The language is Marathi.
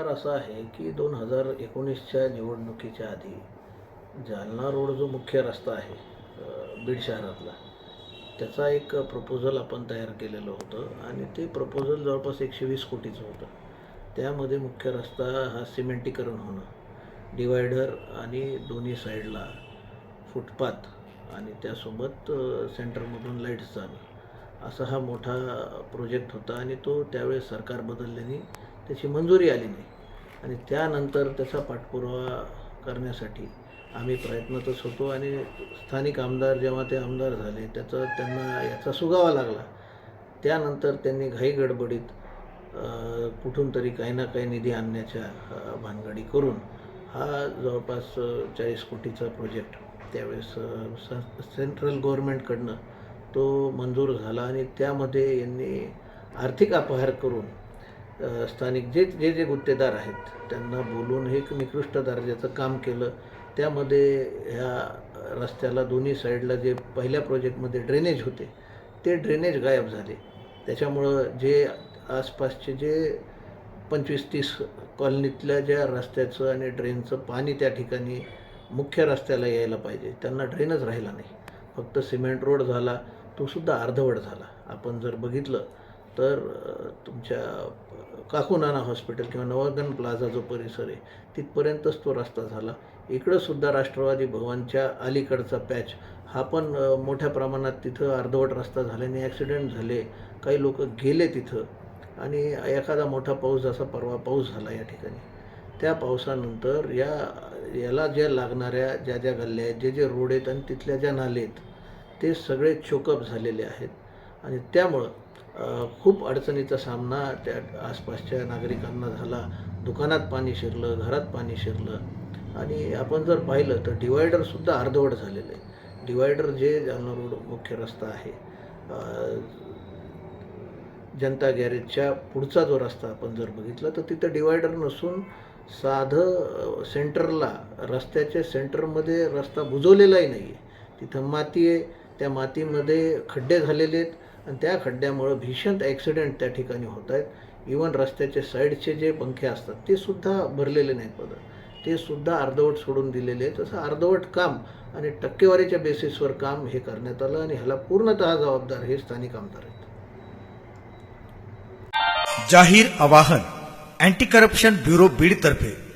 प्रकार असा आहे की दोन हजार एकोणीसच्या निवडणुकीच्या आधी जालना रोड जो मुख्य रस्ता आहे बीड शहरातला त्याचा एक प्रपोजल आपण तयार केलेलं होतं आणि ते प्रपोजल जवळपास एकशे वीस कोटीचं होतं. त्यामध्ये मुख्य रस्ता हा सिमेंटीकरण होणं डिवायडर आणि दोन्ही साईडला फुटपाथ आणि त्यासोबत सेंटरमधून लाईट्स जाणं असा हा मोठा प्रोजेक्ट होता आणि तो त्यावेळेस सरकार बदलल्याने त्याची मंजुरी आली नाही. आणि त्यानंतर त्याचा पाठपुरावा करण्यासाठी आम्ही प्रयत्नातच होतो. आणि स्थानिक आमदार जेव्हा ते आमदार झाले त्याचा त्यांना याचा सुगावा लागला. त्यानंतर त्यांनी घाई गडबडीत कुठून तरी काही ना काही निधी आणण्याच्या भानगडी करून हा जवळपास चाळीस कोटीचा प्रोजेक्ट त्यावेळेस स- सेंट्रल गव्हर्मेंटकडनं तो मंजूर झाला. आणि त्यामध्ये यांनी आर्थिक अपहार करून स्थानिक जे जे जे गुत्तेदार आहेत त्यांना बोलून हे एक निकृष्ट दर्जाचं काम केलं. त्यामध्ये ह्या रस्त्याला दोन्ही साईडला जे पहिल्या प्रोजेक्टमध्ये ड्रेनेज होते ते ड्रेनेज गायब झाले. त्याच्यामुळं जे आसपासचे जे पंचवीस तीस कॉलनीतल्या ज्या रस्त्याचं आणि ड्रेनचं पाणी त्या ठिकाणी मुख्य रस्त्याला यायला पाहिजे त्यांना ड्रेनच राहिला नाही. फक्त सिमेंट रोड झाला तो सुद्धा अर्धवट झाला. आपण जर बघितलं तर तुमच्या काकुनाना हॉस्पिटल किंवा नवागन प्लाझा जो परिसर आहे तिथपर्यंतच तो रस्ता झाला. इकडंसुद्धा राष्ट्रवादी भवनच्या अलीकडचा पॅच हा पण मोठ्या प्रमाणात तिथं अर्धवट रस्ता झाल्याने ॲक्सिडेंट झाले. काही लोक गेले तिथं आणि एखादा मोठा पाऊस जसा परवा पाऊस झाला या ठिकाणी. त्या पावसानंतर या याला ज्या लागणाऱ्या ज्या ज्या गल्ल्या आहेत जे जे रोड आहेत आणि तिथल्या ज्या नाले आहेत ते सगळे चोकअप झालेले आहेत. आणि त्यामुळं खूप अडचणीचा सामना त्या आसपासच्या नागरिकांना झाला. दुकानात पाणी शिरलं घरात पाणी शिरलं. आणि आपण जर पाहिलं तर डिवायडरसुद्धा अर्धवट झालेलं आहे डिवायडर जे जालना रोड मुख्य रस्ता आहे जनता गॅरेजच्या पुढचा जो रस्ता आपण जर बघितला तर तिथं डिवायडर नसून साधं सेंटरला रस्त्याच्या सेंटरमध्ये रस्ता बुजवलेलाही नाही आहे तिथं माती आहे त्या मातीमध्ये खड्डे झालेले आहेत. आणि त्या खड्ड्यामुळं भीषण ॲक्सिडेंट त्या ठिकाणी होत आहेत. इवन रस्त्याचे साईडचे जे पंखे असतात ते सुद्धा भरलेले नाहीत पदर ते सुद्धा अर्धवट सोडून दिलेले आहेत. तसं अर्धवट काम आणि टक्केवारीच्या बेसिसवर काम हे करण्यात आलं आणि ह्याला पूर्णतः जबाबदार हे स्थानिक आमदार आहेत. जाहीर आवाहन अँटी करप्शन ब्युरो बीडतर्फे.